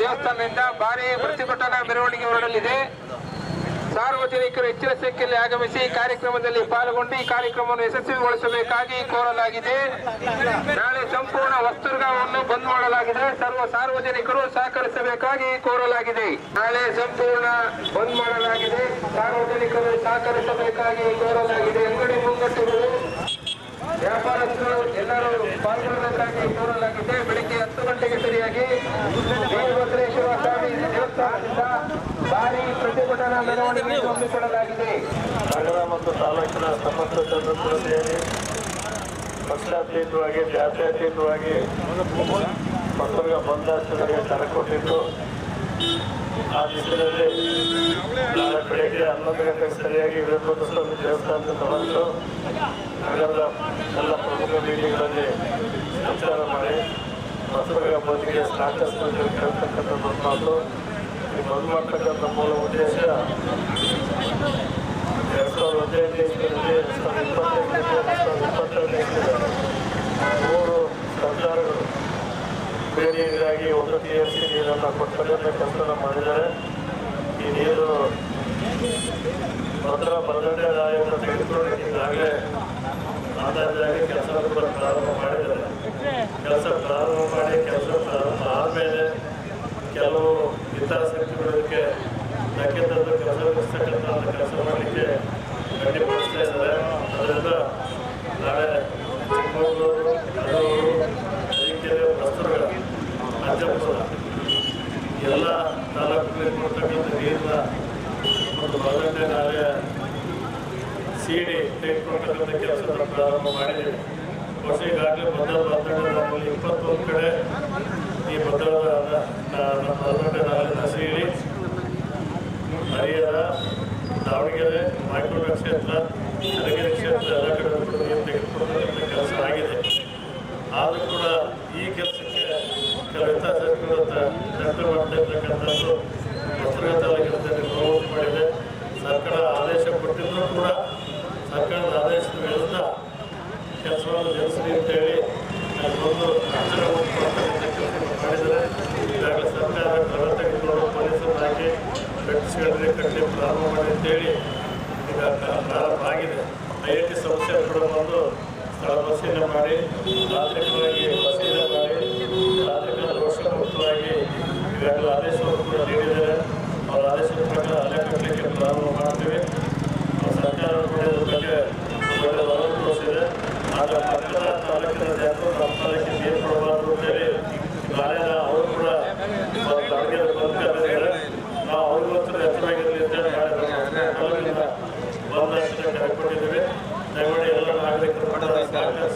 ದೇವಸ್ಥಾನದಿಂದ ಭಾರಿ ಪ್ರತಿಭಟನಾ ಮೆರವಣಿಗೆ ಹೊರಡಲಿದೆ. ಸಾರ್ವಜನಿಕರು ಹೆಚ್ಚಿನ ಸಂಖ್ಯೆಯಲ್ಲಿ ಆಗಮಿಸಿ ಕಾರ್ಯಕ್ರಮದಲ್ಲಿ ಪಾಲ್ಗೊಂಡು ಈ ಕಾರ್ಯಕ್ರಮವನ್ನು ಯಶಸ್ವಿಗೊಳಿಸಬೇಕಾಗಿ ಕೋರಲಾಗಿದೆ. ನಾಳೆ ಸಂಪೂರ್ಣ ವಸ್ತುರ್ಗವನ್ನು ಬಂದ್ ಮಾಡಲಾಗಿದೆ. ಸರ್ವ ಸಾರ್ವಜನಿಕರು ಸಹಕರಿಸಬೇಕಾಗಿ ಕೋರಲಾಗಿದೆ. ನಾಳೆ ಸಂಪೂರ್ಣ ಬಂದ್ ಮಾಡಲಾಗಿದೆ. ಸಾರ್ವಜನಿಕರು ಸಹಕರಿಸಬೇಕಾಗಿ ಕೋರಲಾಗಿದೆ. ಅಂಗಡಿ ಮುಂಗಟ್ಟುಗಳು ವ್ಯಾಪಾರಸ್ಥರು ಎಲ್ಲರೂ ಪಾಲ್ಗೊಳ್ಳಬೇಕಾಗಿ ಕೋರಲಾಗಿದೆ. ಬೆಳಿಗ್ಗೆ ಹತ್ತು ಗಂಟೆಗೆ ಸರಿಯಾಗಿ ವೀರಭದ್ರೇಶ್ವರ ಸ್ವಾಮಿ ದೇವಸ್ಥಾನದಿಂದ ಭಾರಿ ಪ್ರತಿಭಟನಾ ಮೆರವಣಿಗೆ ಹಮ್ಮಿಕೊಳ್ಳಲಾಗಿದೆ. ನಗರ ಮತ್ತು ತಾಲೂಕಿನ ಸಮಸ್ತ ಸೇರಿ ಪಕ್ಷಾತೀತವಾಗಿ, ಜಾತ್ಯತೀತವಾಗಿ ಮಕ್ಕಳಿಗೆ ಬಂದಾಚರಣೆಗೆ ಕರೆ ಕೊಟ್ಟಿದ್ದು ಆ ದಿಶೆಯಲ್ಲಿ ನಾಳೆ ಬೆಳಗ್ಗೆ ಹನ್ನೊಂದು ಗಂಟೆಗೆ ಸರಿಯಾಗಿ ವೀರಭದ್ರ ಸ್ವಾಮಿ ದೇವಸ್ಥಾನದಿಂದ ಹೊರಟು ಎಲ್ಲ ಪ್ರಮುಖ ಬೀದಿಗಳಲ್ಲಿ ಸಂಚಾರ ಮಾಡಿ ಮಕ್ಕಳಿಗೆ ಬದುಕಿಗೆ ಸಾಕಷ್ಟು ಕೇಳ್ತಕ್ಕಂಥದ್ದು ಮಾತು ಈ ಬಂದ್ ಮೂಲ ಉದ್ದೇಶ ಎರಡು ಸಾವಿರದ ಹದಿನೈದು ಇಸ್ವಿಯಲ್ಲಿ ಎರಡು ಸಾವಿರದ ಇಪ್ಪತ್ತೈದು ಎರಡು ಸಾವಿರದ ಇಪ್ಪತ್ತೆರಡು ಇಸ್ವಿಯಲ್ಲಿ ಮೂರು ಸರ್ಕಾರಗಳು ಬೇರೆ ನೀರಾಗಿ ಒಂದು ಟಿ ಎಂ ಸಿ ನೀರನ್ನು ಕೊಡ್ತಕ್ಕಂಥ ಕೆಲಸ ಮಾಡಿದ್ದಾರೆ ಈ ನೀರು ಮೊದಲ ಬರದಂತೆ ಆಯೋಗ ತೆಗೆದುಕೊಂಡು ಈಗಾಗಲೇ ಆಧಾರವಾಗಿ ಕೆಲಸ ಪ್ರಾರಂಭ ಮಾಡಿದ್ದಾರೆ. ಕೆಲಸ ಪ್ರಾರಂಭ ಮಾಡಿ, ಕೆಲಸ ಪ್ರಾರಂಭ ಆದಮೇಲೆ ಕೆಲವು ಹಿತಾಸಕ್ತಿಗಳಿಗೆ ಧಕ್ಕೆ ತಂದು ಕೆಲಸ ನಿರ್ವಹಿಸ್ತಕ್ಕಂಥ ಕೆಲಸ ಮಾಡಲಿಕ್ಕೆ ಗಟ್ಟಿಪಡಿಸ್ತಾ ಇದ್ದಾರೆ. ಅದರಿಂದ ನಾಳೆ ಚಿಕ್ಕಮಗಳೂರು, ಕಡೂರು ತರೀಕೆರೆ ವಸ್ತುಗಳ ಎಲ್ಲ ತಾಲೂಕುಗಳಲ್ಲಿ ಕೊಡ್ತಕ್ಕಂಥ ನೀರಿನ ಒಂದು ಬಲಗಂಟೆ ನಾವೇ ಸಿಡಿ ತೆಗೆದುಕೊಳ್ತಕ್ಕಂಥ ಕೆಲಸವನ್ನು ಪ್ರಾರಂಭ ಮಾಡಿದ್ದೀವಿ ಹೊಸ ಈಗಾಗಲೇ ಬದಲಾದ ಬಲಗಂಟೆ ಇಪ್ಪತ್ತೊಂದು ಕಡೆ ಈ ಭದ್ರದ ನಮ್ಮ ಬಲಗಂಟೆ ನಾಲಿನ ಸಿಡಿ ಹರಿಹರ ದಾವಣಗೆರೆ ಮೈಕ್ರೋಡ ಕ್ಷೇತ್ರ ಯಲಗಿರಿ ಕ್ಷೇತ್ರ ಎಲ್ಲ ಕಡೆ ಕೂಡ ನೀರು ತೆಗೆದುಕೊಳ್ತಕ್ಕಂಥ ಕೆಲಸ ಆಗಿದೆ ಆದರೂ ಕೂಡ ಈ ಕೆಲಸಕ್ಕೆ ಕೆಲವು ಹಿತಾಸಕ್ತಿಗಳು ತಡೆ ಮಾಡ್ತಾ ಇರ್ತಕ್ಕಂಥದ್ದು ಪತ್ರಕರ್ತರಾಗಿರ್ತದೆ ಪ್ರಮೋಟ್ ಮಾಡಿದೆ ಸರ್ಕಾರ ಆದೇಶ ಕೊಟ್ಟಿದ್ದರೂ ಕೂಡ ಸರ್ಕಾರದ ಆದೇಶದ ವಿರುದ್ಧ ಕೆಲಸವನ್ನು ನಿಲ್ಲಿಸಲಿ ಅಂತೇಳಿ ಬಂದು ಅರ್ಚನೆ ಕೊಡ್ತಕ್ಕಂಥ ಕೆಲಸವನ್ನು ಮಾಡಿದರೆ ಈಗಾಗಲೇ ಸರ್ಕಾರ ಕ್ರಮ ತೆಗೆದುಕೊಂಡು ಪೊಲೀಸರನ್ನು ಹಾಕಿ ಕಟ್ಟಿಸಿಗಳಿಗೆ ಕಟ್ಟಿ ಪ್ರಾರಂಭ ಮಾಡಿ ಅಂತೇಳಿ ಈಗ ಪ್ರಾರಂಭ ಆಗಿದೆ ಐ ಐ ಟಿ ಸಂಸ್ಥೆ ಕೂಡ ಬಂದು ಸ್ಥಳ ಪರಿಶೀಲನೆ ಮಾಡಿ ತಾಂತ್ರಿಕವಾಗಿ ಪರಿಶೀಲನೆ ಮಾಡಿ ತಾಂತ್ರಿಕ ದೋಷಮುಕ್ತವಾಗಿ ಈಗಾಗಲೇ ಆದೇಶವನ್ನು ಕೂಡ ನೀಡಿದ್ದಾರೆ. ಅವರ ಆದೇಶದ ಪ್ರಕಾರ ಅಲೆ ಕಟ್ಟಲಿಕ್ಕೆ ಪ್ರಾರಂಭ ಮಾಡ್ತೀವಿ ನಮ್ಮ ಸರ್ಕಾರ ಕೂಡ ಇದ್ರ ಬಗ್ಗೆ ಒಳ್ಳೆ ಒಲವು ತೋರಿಸಿದೆ ಆಗ ಪಕ್ಕದ ತಾಲೂಕಿನ ಜನರು ನಮ್ಮ ತಾಲೂಕಿಗೆ ನೀರು ಕೊಡಬಾರ್ದು ಅಂತೇಳಿ ನಾಳೆ ಅವರು ಕೂಡ ದಾವಣಗೆರೆ ಬಂದಿದ್ದಾರೆ ನಾವು ಅವ್ರಿಗೋಸ್ಕರ ಎಚ್ಚರಾಗಿರಲಿ ಅಂತೇಳಿ ನಾಳೆ ತಾಲೂಕಿನ ಬಂದಾಚರಣೆ ಕರೆ ಕೊಟ್ಟಿದ್ದೀವಿ ದಯಮಾಡಿ ಎಲ್ಲ ನಾಗರಿಕರು ಕೂಡ ಸಹಕರಿಸಿ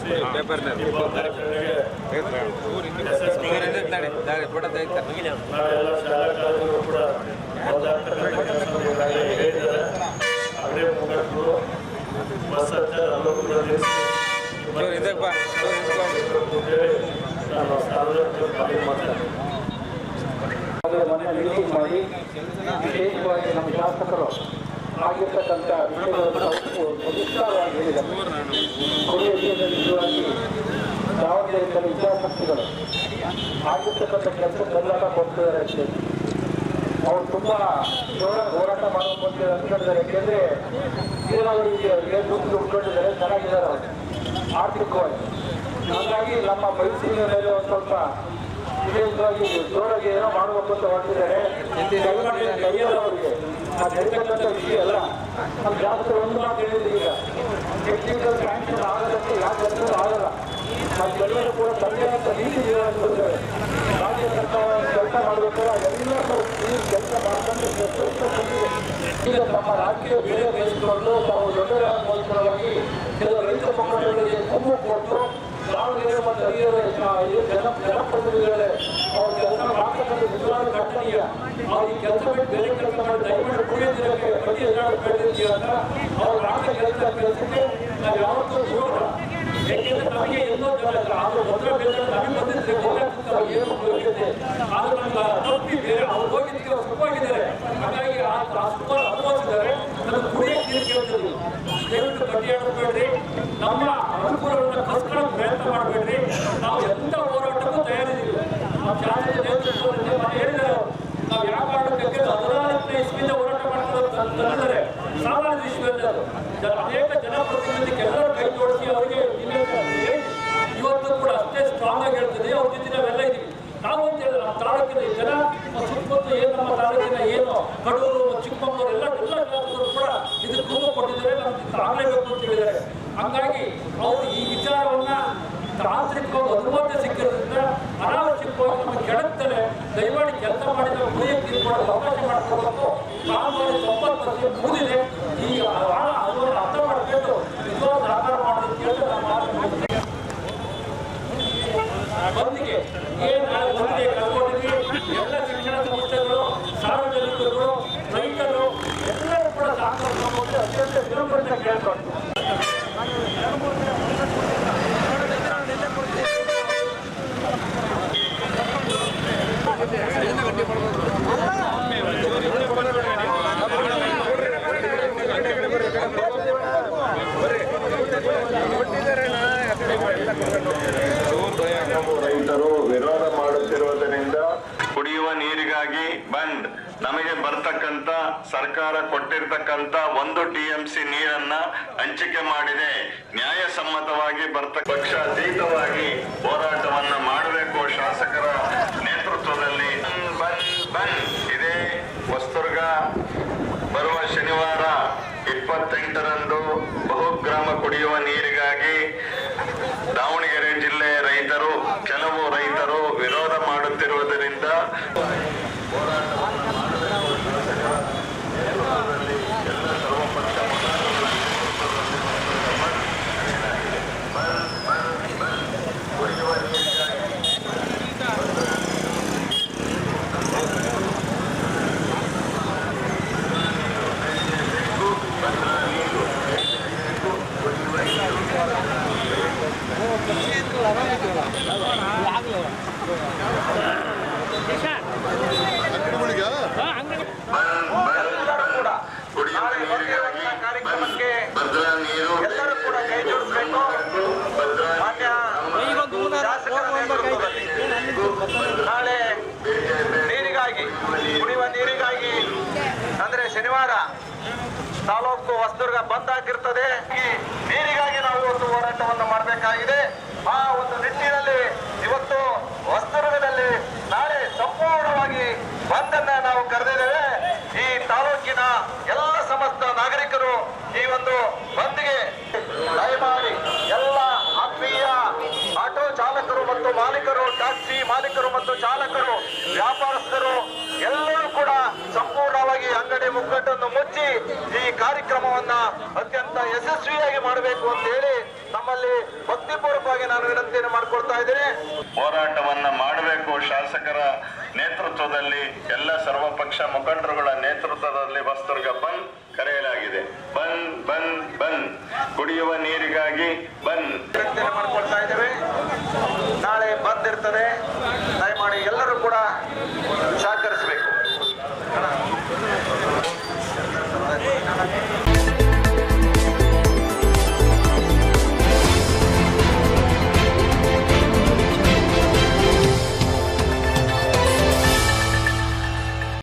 ಈ ಬಂದಾಚರಣೆಗೆ ಯಶಸ್ವಿ ನಾಳೆ ಎಲ್ಲ ಶಾಲಾ ಕಾಲೇಜುಗಳು ಕೂಡ ಬಂದಾಗ್ತಕ್ಕಂಥ ಕೆಲಸ ಈಗಾಗಲೇ ಹೇಳಿದ್ದಾರೆ ಅದೇ ಮುಖಂಡರು ಬಸ್ ಸಂಚಾರ ಅಲ್ಲೂ ಕೂಡ ನಿಲ್ಲಿಸಿ ಅಂತೇಳಿ ನಾನು ಸಾರ್ವಜನಿಕರ ಬಗ್ಗೆ ಮಾತಾಡ್ತೀನಿ ಅದರ ಮನೆ ಮೀಟಿಂಗ್ ಮಾಡಿ ವಿಶೇಷವಾಗಿ ನಮ್ಮ ಶಾಸಕರು ಆಗಿರ್ತಕ್ಕಂಥ ವಿಷಯಗಳನ್ನು ದಿನದಲ್ಲಿ ನಿಜವಾಗಿ ಯಾವುದೇ ವಿದ್ಯಾಸಕ್ತಿಗಳು ಆಗಿರ್ತಕ್ಕಂಥ ಕೆಲಸಕ್ಕೆಲ್ಲ ಕೊಡ್ತಿದ್ದಾರೆ ಅಂತ ಅವ್ರು ತುಂಬ ಜೋರ ಹೋರಾಟ ಮಾಡೋಕೆ ಅಂತ ಹೇಳಿದ್ದಾರೆ ಯಾಕೆಂದ್ರೆ ಏನು ದುಡ್ಡು ಉಟ್ಕೊಂಡಿದ್ದಾರೆ ಚೆನ್ನಾಗಿದ್ದಾರೆ ಅವರು. ಆರ್ಥಿಕವಾಗಿ. ಹಾಗಾಗಿ ನಮ್ಮ ಮೈಸೂರಿನ ಮೇಲೆ ಒಂದು ಸ್ವಲ್ಪ ವಿಶೇಷವಾಗಿ ಜೋರಾಗಿ ಏನೋ ಮಾಡಬೇಕು ಅಂತ ಹೊರಟಿದ್ದಾರೆ ಕೈಯಲ್ಲವರಿಗೆ. ಆ ನಡೀತಕ್ಕಂಥ ವಿಷಯ ಅಲ್ಲ. ನಮ್ಮ ಜಾಸ್ತಿ ಒಂದು ಮಾತು ಹೇಳಿದ್ರು ಈಗ. ಟೆಕ್ನಿಕಲ್ ಸ್ಯಾಂಕ್ಷನ್ ಆಗದಂತೆ ಯಾವ ಜನರು ಆಗಲ್ಲ. ಅದೆಲ್ಲರೂ ಕೂಡ ಸರಿಯಾದ ನೀತಿ ನಿರ್ವಹಣೆ ಕೊಡ್ತಾರೆ ರಾಜ್ಯ ಸರ್ಕಾರ ಕೆಲಸ ಮಾಡಬೇಕಾದ್ರೆ ಎಲ್ಲರೂ ಈ ಕೆಲಸ ಮಾಡ್ಕೊಂಡು ಈಗ ನಮ್ಮ ರಾಜ್ಯ ಬೆಳೆ ಬೆಳೆಸಿಕೊಂಡು ತಾವು ದೊಡ್ಡರಾಗಿ ಕೆಲವು ರೈತ ಮುಖಂಡರಿಗೆ ಕೊಮ್ಮು ಕೊಟ್ಟು ದಾವಣಗೆರೆ ಮತ್ತು ಜನ ಜನಪ್ರತಿನಿಧಿಗಳೇ ಮಾಡ್ತಕ್ಕಂಥ ನಿಜವಾದ ಕಟ್ಟಣೀಯ ಅವ್ರಿಗೆ ಕೆಲಸ ಬಿಟ್ಟು ಬೇರೆ ಕೆಲಸ ಮಾಡಿ ದಯವಿಟ್ಟು ಕುಡಿಯೋ ದಿನಕ್ಕೆ ಪ್ರತಿ ಏನಾದ್ರು ಬೆಳೆದಿರ್ತೀವಿ ಅಂತ ಅವ್ರು ರಾಜ್ಯ ಕೆಲಸ, ಕೆಲಸಕ್ಕೆ ನಾವು ಯಾವತ್ತೂ ದೂರ ಯಾಕೆಂದ್ರೆ ನಮಗೆ ಎಲ್ಲೋ ಜಾಗ ಆದ್ರೂ ಮೊದಲ ಬೇರೆ ನಮಗೆ ಬಂದಿದ್ರೆ ಹೋಗಕ್ಕೆ ಏನು ಹೋಗಿದೆ ಆದ್ರೆ ನಮ್ಗೆ ತಪ್ಪಿ ಬೇರೆ. ಅವ್ರು ಹೋಗಿದ್ದಕ್ಕೆ ಸುಖವಾಗಿದ್ದಾರೆ ಹಾಗಾಗಿ ಆ ಸುಮಾರು ಅನುಭವಿಸಿದ್ದಾರೆ. ನಮಗೆ ಕುಡಿಯಕ್ಕೆ ನೀರು ಕೇಳ್ತೀವಿ ದಯವಿಟ್ಟು ಕಟ್ಟಿ ಹೇಳ್ಬೇಡ್ರಿ ನಮ್ಮ ಅನುಕೂಲಗಳನ್ನ ಕಸ್ಕೊಳ್ಳೋ ಪ್ರಯತ್ನ ಮಾಡಬೇಡ್ರಿ ನಾವು ಎಂತ ಹೋರಾಟಕ್ಕೂ ತಯಾರಿದ್ದೀವಿ ನಮ್ಮ ಶಾಲೆಯ ನೇತೃತ್ವದಲ್ಲಿ ಮನೆ ಹೇಳಿದರು ನಾವು ಯಾವ ಕಾರಣಕ್ಕೆ ಹದಿನಾಲ್ಕನೇ ಇಸ್ವಿಯಿಂದ ಹೋರಾಟ ಮಾಡ್ತಾರೆ ತಂದಿದ್ದಾರೆ ಸಾಮಾನ್ಯ ವಿಶ್ವದಲ್ಲಿ ಅದು ಜನ ಅನೇಕ ಜನಪ್ರತಿನಿಧಿ ಎಲ್ಲರೂ ಕೈ ಜೋಡಿಸಿ ಅವರಿಗೆ ಇವತ್ತು ಕೂಡ ಅಷ್ಟೇ ಸ್ಟ್ರಾಂಗ್ ಆಗಿ ಹೇಳ್ತದೆ. ಅವ್ರ ಜೊತೆ ನಾವೆಲ್ಲ ಇದೀವಿ ನಾವು ಅಂತ ಹೇಳಿದ್ರೆ ನಮ್ಮ ತಾಲೂಕಿನ ಜನ ಸುತ್ತಮುತ್ತ ಏನು ನಮ್ಮ ತಾಲೂಕಿನ ಏನು ಕಡೂರು ಚಿಕ್ಕಮಗಳೂರು ಎಲ್ಲ ಎಲ್ಲ ಶಾಸಕರು ಕೂಡ ಇದಕ್ಕೆ ರೂಪ ಕೊಟ್ಟಿದ್ದಾರೆ. ನಮ್ಗೆ ಆಗಲೇಬೇಕು ಅಂತ ಹೇಳಿದ್ದಾರೆ. ಹಂಗಾಗಿ ಅವರು ಈ ವಿಚಾರವನ್ನು ತಾಂತ್ರಿಕವಾಗಿ ಅನುಮತಿ ಸಿಕ್ಕಿರೋದ್ರಿಂದ ಅನಾವಶ್ಯಕವಾಗಿ ನಮ್ಮ ಕೆಳಗ್ತಾರೆ ದಯಮಾಡಿ ಕೆಲಸ ಮಾಡಿ ನಾವು ತಿಳ್ಕೊಳ್ಳೋದು ಅವಕಾಶ ಮಾಡಿಕೊಡಬೇಕು ಕಾಮಗಾರಿ ತೊಂಬತ್ತು ಪರ್ಸೆಂಟ್ ಮುಗಿದಿದೆ. ಈ ಹಣ ಅದನ್ನು ಅರ್ಥ ಮಾಡ್ಕೊಂಡು ನಿಜವಾದ ಆಕಾರ ಮಾಡೋದು ಕೇಳಿದ್ರೆ ನಮ್ಮ ಮಾತು ಮುಗಿದಿದೆ. ಬಂದಿಗೆ ಏನ್ ನಾಳೆ ಬಂದಿಗೆ ಕರ್ಕೊಂಡಿದ್ವಿ ಎಲ್ಲ ಶಿಕ್ಷಣ ಸಂಸ್ಥೆಗಳು ಸಾರ್ವಜನಿಕರು ರೈತರು ಎಲ್ಲರೂ ಕೂಡ ಸಹಕಾರ ಮಾಡ್ಕೊಂಡು ಅತ್ಯಂತ ವಿನಮ್ರತೆ ಕೇಳ್ಕೊಂಡು ರೈತರು ವಿರೋಧ ಮಾಡುತ್ತಿರುವುದರಿಂದ ಕುಡಿಯುವ ನೀರಿಗಾಗಿ ಬಂದ್ ನಮಗೆ ಬರ್ತಕ್ಕಂತ ಸರ್ಕಾರ ಕೊಟ್ಟಿರ್ತಕ್ಕಂತ ಒಂದು ಟಿಎಂಸಿ ನೀರನ್ನ ಹಂಚಿಕೆ ಮಾಡಿದೆ. ನ್ಯಾಯಸಮ್ಮತವಾಗಿ ಬರ್ತ ಪಕ್ಷ ಅತೀತವಾಗಿ ಹೋರಾಟವನ್ನ ಮಾಡಬೇಕು ಶಾಸಕರ ನೇತೃತ್ವದಲ್ಲಿ. ಬಂದ್ ಬಂದ್ ಇದೇ ಹೊಸದುರ್ಗ ಬರುವ ಶನಿವಾರ ಇಪ್ಪತ್ತೆಂಟರಂದು ಬಹುಗ್ರಾಮ ಕುಡಿಯುವ ನೀರಿಗಾಗಿ ದಾವಣಗೆರೆ ಜಿಲ್ಲೆಯ ರೈತರು ಕೆಲವು ರೈತರು ವಿರೋಧ ಮಾಡುತ್ತಿರುವುದರಿಂದ ಕುಡಿಯುವ ನೀರಿಗಾಗಿ ಕಾರ್ಯಕ್ರಮಕ್ಕೆ ಭದ್ರಾ ನೀರು ಎಲ್ಲರೂ ಕೂಡ ಕೈ ಜೋಡಿಸಬೇಕು ಭದ್ರಾ ಮಾನ್ಯ ಶಾಸಕರ ನೇತೃತ್ವದಲ್ಲಿ ನಾಳೆ ನೀರಿಗಾಗಿ ಕುಡಿಯುವ ನೀರಿಗಾಗಿ ಅಂದ್ರೆ ಶನಿವಾರ ತಾಲೂಕು ಹೊಸದುರ್ಗ ಬಂದ್ ಆಗಿರ್ತದೆ ನೀರಿಗಾಗಿ ನಾವು ಇವತ್ತು ಹೋರಾಟವನ್ನು ಮಾಡಬೇಕಾಗಿದೆ. ಆ ಒಂದು ನಿಟ್ಟಿನಲ್ಲಿ ಇವತ್ತು ಹೊಸದುರ್ಗದಲ್ಲಿ ನಾಳೆ ಸಂಪೂರ್ಣವಾಗಿ ಬಂದನ್ನ ನಾವು ಕರೆದಿದ್ದೇವೆ. ಈ ತಾಲೂಕಿನ ಎಲ್ಲ ಸಮಸ್ತ ನಾಗರಿಕರು ಈ ಒಂದು ಬಂದ್ಗೆ ದಯಮಾಡಿ ಎಲ್ಲ ಆತ್ಮೀಯ ಆಟೋ ಚಾಲಕರು ಮತ್ತು ಮಾಲೀಕರು, ಟ್ಯಾಕ್ಸಿ ಮಾಲೀಕರು ಯಶಸ್ವಿಯಾಗಿ ಮಾಡಬೇಕು ಅಂತ ಹೇಳಿ ನಮ್ಮಲ್ಲಿ ಭಕ್ತಿಪೂರ್ವಕವಾಗಿ ನಾನು ವಿನಂತಿಯನ್ನು ಮಾಡ್ಕೊಳ್ತಾ ಇದ್ದೇನೆ. ಹೋರಾಟವನ್ನ ಮಾಡಬೇಕು ಶಾಸಕರ ನೇತೃತ್ವದಲ್ಲಿ ಎಲ್ಲ ಸರ್ವಪಕ್ಷ ಮುಖಂಡರುಗಳ ನೇತೃತ್ವದಲ್ಲಿ ಹೊಸದುರ್ಗ ಬಂದ್ ಕರೆಯಲಾಗಿದೆ. ಬಂದ್ ಬಂದ್ ಬಂದ್. ಕುಡಿಯುವ ನೀರಿಗಾಗಿ ಬಂದ್. ವಿನಂತಿಯನ್ನು ಮಾಡ್ಕೊಳ್ತಾ ಇದ್ದೇವೆ. ನಾಳೆ ಬಂದ್ ಇರ್ತದೆ. ದಯಮಾಡಿ ಎಲ್ಲರೂ ಕೂಡ